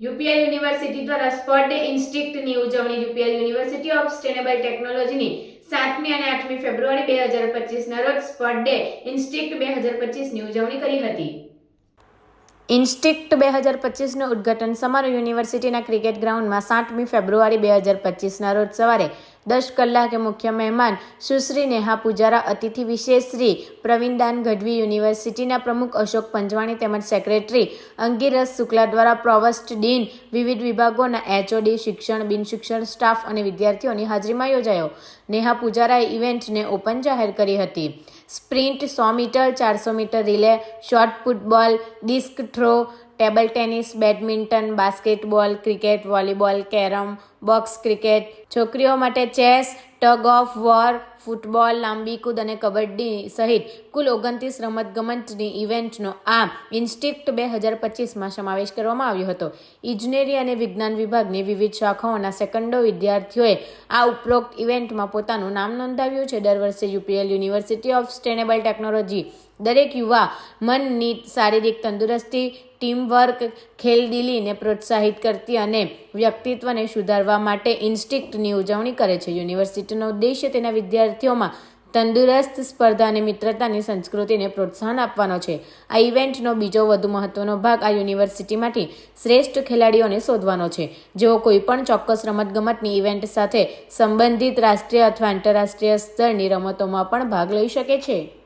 UPL university દ્વારા sports day ઇન્સ્ટિક્ટની ઉજવણી યુપીએલ યુનિવર્સિટી ઓફ સસ્ટેનેબલ ટેકનોલોજીની સાતમી અને આઠમી ફેબ્રુઆરી બે હજાર પચીસના રોજ સ્પર્ટ ડે ઇન્સ્ટિક્ટ બે હજાર પચીસની ઉજવણી કરી હતી. ઇન્સ્ટિક્ટ બે હજાર પચીસનું ઉદ્ઘાટન સમારોહ યુનિવર્સિટીના ક્રિકેટ ગ્રાઉન્ડમાં સાતમી ફેબ્રુઆરી બે હજાર પચીસના રોજ સવારે દસ કલાકે મુખ્ય મહેમાન સુશ્રી નેહા પૂજારા, અતિથિ વિશેષ શ્રી પ્રવીણદાન ગઢવી યુનિવર્સિટીના પ્રમુખ અશોક પંજવાણી તેમજ સેક્રેટરી અંગીરસ શુક્લા દ્વારા પ્રોવસ્ટ ડીન વિવિધ વિભાગોના એચઓડી, શિક્ષણ બિન શિક્ષણ સ્ટાફ અને વિદ્યાર્થીઓની હાજરીમાં યોજાયો. નેહા પૂજારાએ ઇવેન્ટને ઓપન જાહેર કરી હતી. સ્પ્રિન્ટ સો મીટર, ચારસો metre relay, short football, disc throw table tennis, badminton, basketball, cricket, volleyball, carrom, box cricket. છોકરીઓ માટે chess, tug of war football, લાંબી કૂદ અને કબડ્ડી સહિત કુલ ઓગણત્રીસ રમતગમતની ઇવેન્ટનો આ ઇન્સ્ટિક્ટ બે હજાર પચીસમાં સમાવેશ કરવામાં આવ્યો હતો. ઇજનેરી અને વિજ્ઞાન વિભાગની વિવિધ શાખાઓના સેકન્ડો વિદ્યાર્થીઓએ આ ઉપરોક્ત ઇવેન્ટમાં પોતાનું નામ નોંધાવ્યું છે. દર વર્ષે UPL university of sustainable technology દરેક યુવા મનની શારીરિક તંદુરસ્તી, ટીમવર્ક, ખેલદિલીને પ્રોત્સાહિત કરતી અને વ્યક્તિત્વને સુધારવા માટે ઇન્સ્ટિક્ટની ઉજવણી કરે છે. યુનિવર્સિટીનો ઉદ્દેશ્ય તેના વિદ્યાર્થીઓમાં તંદુરસ્ત સ્પર્ધા અને મિત્રતાની સંસ્કૃતિને પ્રોત્સાહન આપવાનો છે. આ ઇવેન્ટનો બીજો વધુ મહત્વનો ભાગ આ યુનિવર્સિટીમાંથી શ્રેષ્ઠ ખેલાડીઓને શોધવાનો છે. જેઓ કોઈપણ ચોક્કસ રમતગમતની ઇવેન્ટ સાથે સંબંધિત રાષ્ટ્રીય અથવા આંતરરાષ્ટ્રીય સ્તરની રમતોમાં પણ ભાગ લઈ શકે છે.